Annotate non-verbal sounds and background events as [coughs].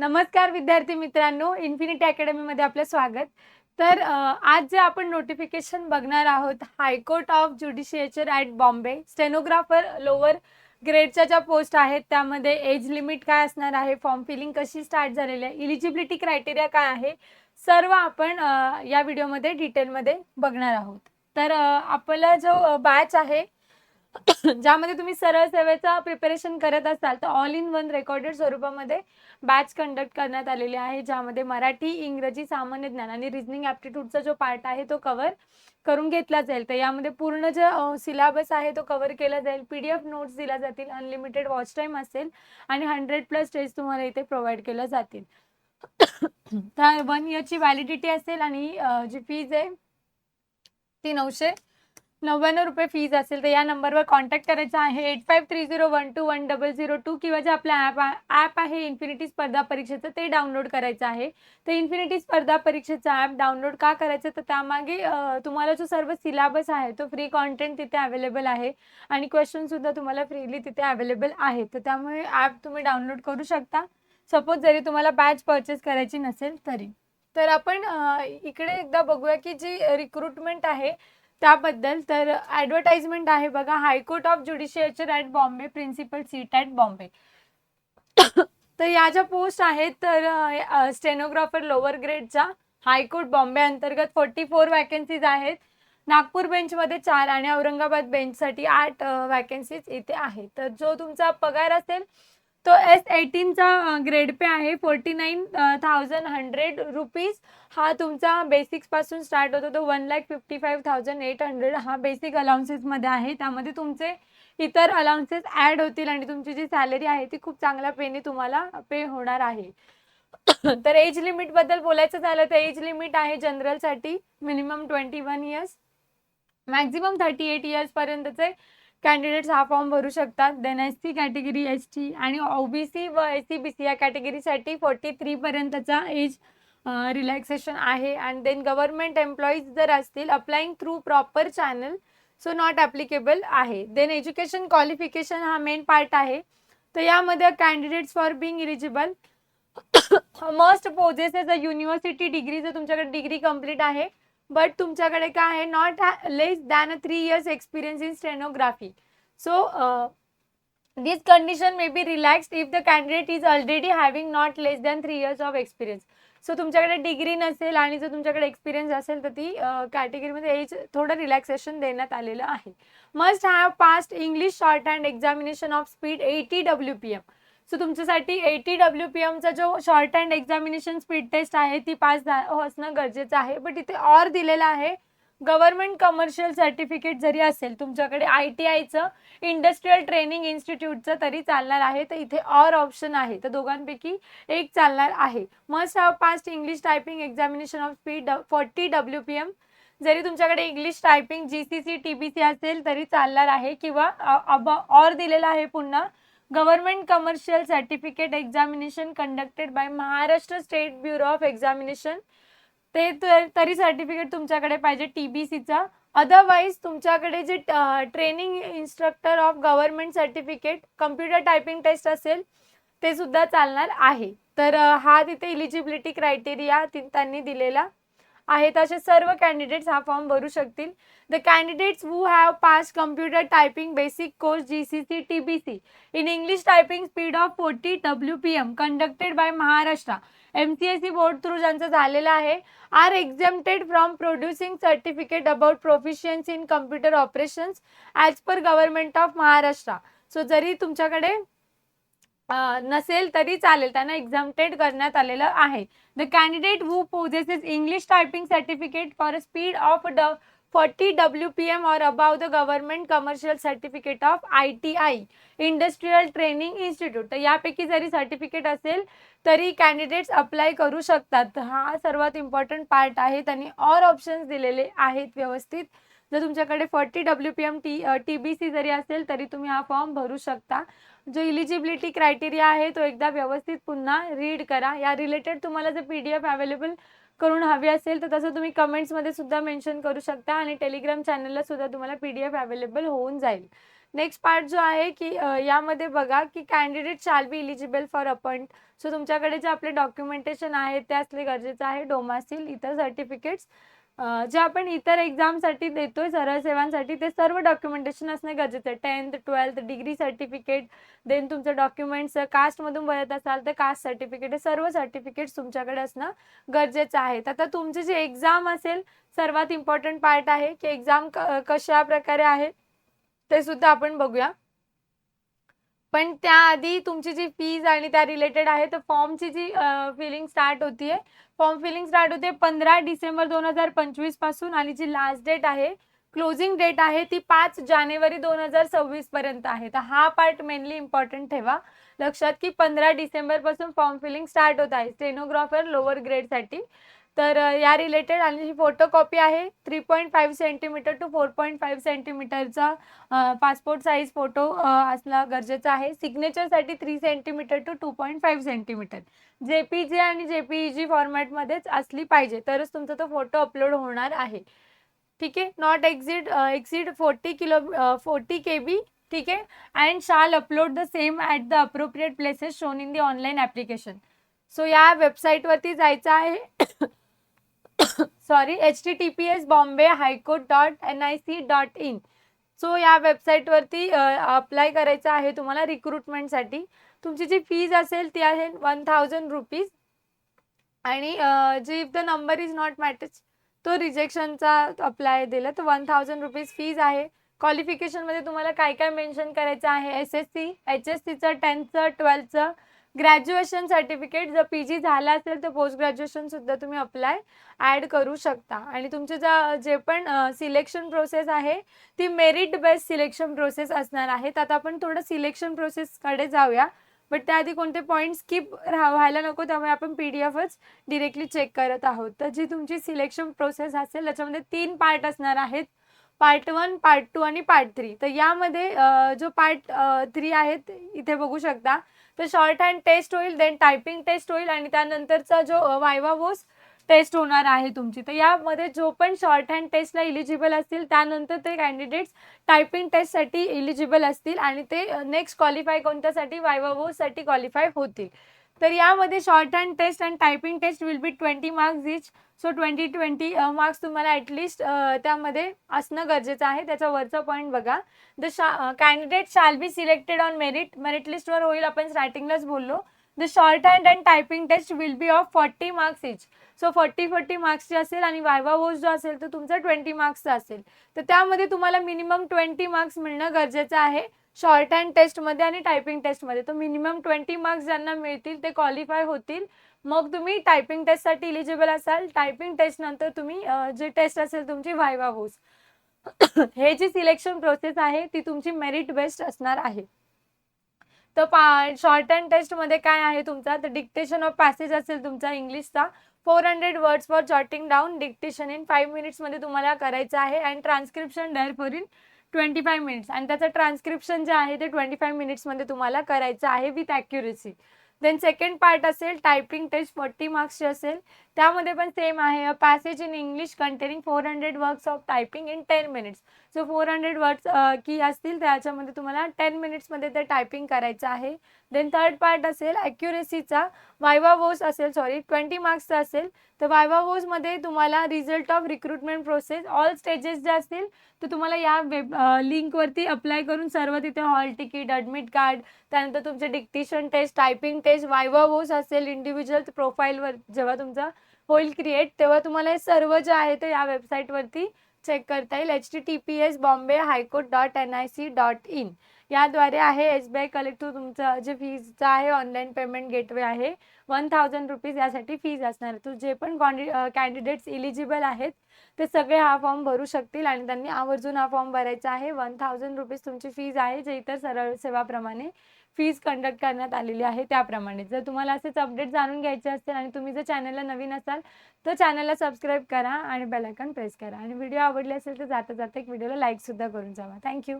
नमस्कार विद्यार्थी मित्रांनो इन्फिनिटी अकॅडमीमध्ये आपलं स्वागत. तर आज जे आपण नोटिफिकेशन बघणार आहोत high court of judicature at Bombay stenographer lower ग्रेडच्या ज्या पोस्ट आहेत त्यामध्ये एज लिमिट काय असणार आहे फॉर्म फिलिंग कशी स्टार्ट झालेली आहे इलिजिबिलिटी क्रायटेरिया काय आहे सर्व आपण या व्हिडिओमध्ये डिटेलमध्ये बघणार आहोत. तर आपला जो बॅच आहे [coughs] ज्यामध्ये तुम्ही सरळ सेवेचा प्रिपरेशन करत असाल तर ऑल इन वन रेकॉर्डेड स्वरूपामध्ये बॅच कंडक्ट करण्यात आलेली आहे ज्यामध्ये मराठी इंग्रजी सामान्य ज्ञान आणि रिजनिंग ॲप्टिट्यूडचा जो पार्ट आहे तो कव्हर करून घेतला जाईल. तर यामध्ये पूर्ण जे सिलेबस आहे तो कव्हर केला जाईल. पी डी एफ नोट्स दिल्या जातील. अनलिमिटेड वॉच टाईम असेल आणि हंड्रेड प्लस टेस्ट तुम्हाला इथे प्रोव्हाइड केल्या जातील. [coughs] तर वन इयरची व्हॅलिडिटी असेल आणि जी फीज आहे ती नऊशे नव्याण्णव रुपये फीज असेल तर या नंबरवर कॉन्टॅक्ट करायचा आहे. Eight five three zero one two one double zero two किंवा जे आपलं ॲप ॲप आहे इन्फिनिटी स्पर्धा परीक्षेचं ते डाउनलोड करायचं आहे. तर इन्फिनिटी स्पर्धा परीक्षेचं ॲप डाउनलोड का करायचं? तर त्यामागे तुम्हाला जो सर्व सिलेबस आहे तो फ्री कॉन्टेंट तिथे अवेलेबल आहे. आणि क्वेश्चनसुद्धा तुम्हाला फ्रीली तिथे अवेलेबल आहे. तर त्यामुळे ॲप तुम्ही डाउनलोड करू शकता. सपोज जरी तुम्हाला बॅच परचेस करायची नसेल तरी. तर आपण इकडे एकदा बघूया की जी रिक्रुटमेंट आहे त्याबद्दल तर ॲडव्हर्टाइजमेंट आहे बघा high court of judicature at Bombay principal seat at Bombay तर या ज्या पोस्ट आहेत तर स्टेनोग्राफर लोअर ग्रेडचा हायकोर्ट बॉम्बे अंतर्गत फोर्टी फोर वॅकन्सीज आहेत. नागपूर बेंचमध्ये चार आणि औरंगाबाद बेंचसाठी आठ वॅकन्सीज इथे आहेत. तर जो तुमचा पगार असेल तो एस एटीनचा ग्रेड पे आहे. Forty nine thousand hundred rupees हा तुमचा बेसिक्सपासून स्टार्ट होतो. तो one lakh fifty five thousand eight hundred हा बेसिक अलाउन्सेसमध्ये आहे. त्यामध्ये तुमचे इतर अलाउन्सेस ॲड होतील आणि तुमची जी सॅलरी आहे ती खूप चांगल्या पेने तुम्हाला पे होणार आहे. [coughs] तर एज लिमिटबद्दल बोलायचं झालं तर एज लिमिट आहे जनरलसाठी minimum twenty one years maximum thirty eight इयर्सपर्यंतचे candidates हा फॉर्म भरू शकतात. Then S C category S T आणि ओबीसी व एस सी बी सी या कॅटेगरीसाठी फोर्टी थ्रीपर्यंतचा एज रिलॅक्सेशन आहे. अँड देन गव्हर्नमेंट एम्प्लॉईज जर असतील applying through proper channel so not applicable आहे. देन एज्युकेशन क्वालिफिकेशन हा मेन पार्ट आहे. तर यामध्ये candidates for being eligible must possess as a university degree जर तुमच्याकडे डिग्री कंप्लीट आहे बट तुमच्याकडे काय आहे? Not less than a three years experience in stenography so this condition may be relaxed if the candidate is already having not less than three years of experience so तुमच्याकडे degree नसेल आणि जर तुमच्याकडे experience असेल तर ती कॅटेगरीमध्ये age थोडं रिलॅक्सेशन देण्यात आलेलं आहे. Must have past English shorthand examination of speed eighty W P M so तुमच्यासाठी एटी डब्ल्यू पी एमचा जो shorthand examination speed test आहे ती पास हो, असणं गरजेचं आहे. बट इथे ऑर दिलेलं आहे गव्हर्नमेंट कमर्शियल सर्टिफिकेट जरी असेल तुमच्याकडे आय टी आयचं इंडस्ट्रीयल ट्रेनिंग इन्स्टिट्यूटचं तरी चालणार आहे. तर इथे ऑर ऑप्शन आहे. तर दोघांपैकी एक चालणार आहे. Must have past English typing examination of speed forty W P M जरी तुमच्याकडे English typing G C C T B C असेल तरी चालणार आहे. किंवा ऑर दिलेला आहे पुन्हा. Government commercial certificate examination conducted by Maharashtra state bureau of examination. ते तर- तरी सर्टिफिकेट तुमच्याकडे पाहिजे टी बी सीचा. अदरवाईज तुमच्याकडे जे training instructor of government certificate computer typing test असेल ते सुद्धा चालणार आहे. तर हा तिथे इलिजिबिलिटी क्रायटेरिया त्यांनी दिलेला. आहेत असे सर्व कॅन्डिडेट्स हा फॉर्म भरू शकतील. The candidates who have pass computer typing basic course G C C T B C in English typing speed of forty W P M conducted by Maharashtra M C S C board through ज्यांचं झालेलं आहे are exempted from producing certificate about proficiency in computer operations as per government of Maharashtra so जरी तुमच्याकडे नसेल तरी चालेल. त्यांना एक्झामटेड करण्यात आलेलं आहे. The candidate who possesses English typing certificate for a speed of the forty W P M or above the government commercial certificate of I T I industrial training institute तर यापैकी जरी सर्टिफिकेट असेल तरी कॅन्डिडेट्स अप्लाय करू शकतात. हा सर्वात important part आहे. त्यांनी ऑर ऑप्शन्स दिलेले आहेत व्यवस्थित. जर तुमच्याकडे forty W P M T T B C जरी असेल तरी तुम्ही हा फॉर्म भरू शकता. जो इलिजिबिलिटी क्रायटेरिया आहे तो एकदा व्यवस्थित पुन्हा रीड करा. या रिलेटेड तुम्हाला जर पी डी एफ अवेलेबल करून हवी असेल तर तसं तुम्ही कमेंट्समध्ये सुद्धा मेन्शन करू शकता आणि टेलिग्राम चॅनलला सुद्धा तुम्हाला पी डी एफ अवेलेबल होऊन जाईल. नेक्स्ट पार्ट जो आहे की यामध्ये बघा की candidate shall be eligible for appoint so तुमच्याकडे जे आपले डॉक्युमेंटेशन आहे ते असले गरजेचं आहे. डोमासील इतर सर्टिफिकेट्स जे आपण इतर एक्झामसाठी देतोय सरळ सेवांसाठी ते सर्व डॉक्युमेंटेशन असणे गरजेचं आहे. Tenth twelfth degree certificate then तुमचं डॉक्युमेंट्स कास्टमधून बघत असाल तर कास्ट सर्टिफिकेट हे सर्व सर्टिफिकेट्स तुमच्याकडे असणं गरजेचं आहे. आता तुमची जी एक्झाम असेल सर्वात इम्पॉर्टंट पार्ट आहे की एक्झाम कशा प्रकारे आहे ते सुद्धा आपण बघूया. पण त्याआधी तुमची जी फीज आणि त्या रिलेटेड आहे तर फॉर्मची जी फिलिंग स्टार्ट होतीये फॉर्म फिलिंग स्टार्ट होते पंधरा डिसेंबर दोन हजार पंचवीसपासून आणि जी लास्ट डेट आहे क्लोजिंग डेट आहे ती पाच जानेवारी दोन हजार सव्वीस पर्यंत आहे. तर हा पार्ट मेनली इम्पॉर्टंट ठेवा. लक्षात की पंधरा डिसेंबरपासून फॉर्म फिलिंग स्टार्ट होत आहे स्टेनोग्राफर लोअर ग्रेडसाठी तर या रिलेटेड आणि जी फोटो कॉपी आहे three point five centimetre to four point five सेंटीमीटरचा passport size photo असला गरजेचा आहे. सिग्नेचरसाठी three centimetre to two point five centimetre J P J आणि जे पी जी फॉर्मॅटमध्येच असली पाहिजे तरच तुमचा तो फोटो अपलोड होणार आहे. ठीक आहे? Not exceed exit forty kilo forty K B ठीक आहे? And shall upload the same at the appropriate places shown in the online application so या वेबसाईटवरती जायचं आहे. Sorry H T T P S Bombay high court dot N I C dot in so या वेबसाईटवरती apply करायचं आहे तुम्हाला रिक्रुटमेंटसाठी तुमची जी फीज असेल ती आहे वन थाउजंड रुपीज आणि जी if the number is not match तो रिजेक्शनचा अप्लाय दिला. तर वन थाउजंड रुपीज फीज आहे. क्वालिफिकेशनमध्ये तुम्हाला काय काय मेन्शन करायचं आहे? S S C H S सीचं टेन्थचं ट्वेल्थचं ग्रॅज्युएशन सर्टिफिकेट जर पी जी झालं असेल तर पोस्ट ग्रॅज्युएशनसुद्धा तुम्ही अप्लाय ॲड करू शकता. आणि तुमचे जा जे पण सिलेक्शन प्रोसेस आहे ती मेरिट बेस्ड सिलेक्शन प्रोसेस असणार आहे. तर आता आपण थोडं सिलेक्शन प्रोसेसकडे जाऊया. बट त्याआधी कोणते पॉईंट स्किप व्हायला नको त्यामुळे आपण पी डी एफच डिरेक्टली चेक करत आहोत. तर जी तुमची सिलेक्शन प्रोसेस असेल त्याच्यामध्ये तीन पार्ट असणार आहेत. पार्ट वन पार्ट टू आणि पार्ट थ्री तर यामध्ये जो पार्ट थ्री आहेत इथे बघू शकता. तर शॉर्ट हँड टेस्ट होईल देन टायपिंग टेस्ट होईल आणि त्यानंतरचा जो वायवा वोस टेस्ट होणार आहे तुमची. तर यामध्ये जो पण शॉर्ट हँड टेस्टला इलिजिबल असतील त्यानंतर ते कॅन्डिडेट्स टायपिंग टेस्टसाठी इलिजिबल असतील आणि ते नेक्स्ट क्वालिफाय कोणत्यासाठी वायवावोसाठी क्वालिफाय होतील. तर यामध्ये shorthand test and typing test will be twenty marks each so twenty twenty marks तुम्हाला ॲटलिस्ट uh, त्यामध्ये असणं गरजेचं आहे. त्याचा वरचा पॉईंट बघा. द शा candidate shall be selected on merit merit लिस्टवर होईल आपण स्टार्टिंगलाच बोललो. The shorthand and typing test will be of forty marks each so forty forty मार्क्सची असेल आणि वायवा वोस जो असेल तो तुमचा ट्वेंटी मार्क्सचा असेल. तर त्यामध्ये तुम्हाला मिनिमम ट्वेंटी मार्क्स मिळणं गरजेचं आहे. शॉर्ट हँड टेस्टमध्ये आणि टायपिंग टेस्टमध्ये. तर मिनिमम ट्वेंटी मार्क्स ज्यांना मिळतील ते क्वालिफाय होतील. मग तुम्ही टायपिंग टेस्टसाठी इलिजिबल असाल. टायपिंग टेस्ट नंतर तुम्ही जे टेस्ट असेल तुमची व्हायवा होस [coughs] हे जी सिलेक्शन प्रोसेस आहे ती तुमची मेरिट बेस्ड असणार आहे. तर पा शॉर्ट अँड टेस्टमध्ये काय आहे तुमचा? तर डिक्टेशन ऑफ पॅसेज असेल तुमचा इंग्लिशचा. Four hundred words for jotting down dictation in five मिनिट्समध्ये तुम्हाला करायचं आहे. And transcription thereof in twenty five minutes आणि त्याचं ट्रान्स्क्रिप्शन जे आहे ते ट्वेंटी फाईव्ह मिनिट्समध्ये तुम्हाला करायचं आहे with accuracy then second part असेल टायपिंग टेस्ट फोर्टी मार्क्सची असेल त्यामध्ये पण सेम आहे. Passage in English containing four hundred works of typing in ten minutes so four hundred words की असतील त्याच्यामध्ये तुम्हाला टेन मिनिट्समध्ये ते टायपिंग करायचं आहे. देन थर्ड पार्ट असेल ॲक्युरेसीचा वायवा वोस असेल सॉरी ट्वेंटी मार्क्सचा असेल. तर वायवा वोसमध्ये तुम्हाला result of recruitment process all stages जे असतील तर तुम्हाला या वेब लिंकवरती अप्लाय करून सर्व तिथे हॉल तिकीट ॲडमिट कार्ड त्यानंतर तुमचे dictation test typing test viva voce असेल इंडिव्हिज्युअल प्रोफाईलवर जेव्हा तुमचा होईल क्रिएट तेव्हा तुम्हाला हे सर्व जे आहे ते या वेबसाईटवरती चेक करता येईल. H T T P S Bombay high court dot N I C dot in याद्वारे आहे एस बी आय कलेक्ट तुमचं जे फीजचं आहे ऑनलाईन पेमेंट गेटवे आहे. वन थाउजंड रुपीज यासाठी फीज असणार. आहे तर जे पण कॅन्डिडेट्स इलिजिबल आहेत ते सगळे हा फॉर्म भरू शकतील आणि त्यांनी आवर्जून हा फॉर्म भरायचा आहे. वन थाउजंड रुपीज तुमची फीज आहे जे इतर सरळ सेवाप्रमाणे फीज कंडक्ट करण्यात आलेली आहे त्याप्रमाणे. जर तुम्हाला असेच अपडेट जाणून घ्यायचे असतील आणि तुम्ही जर चॅनलला नवीन असाल तर चॅनलला सबस्क्राईब करा आणि बेल प्रेस करा. आणि व्हिडिओ आवडले असेल तर जाता जाता एक व्हिडिओला लाईकसुद्धा करून जावा. थँक्यू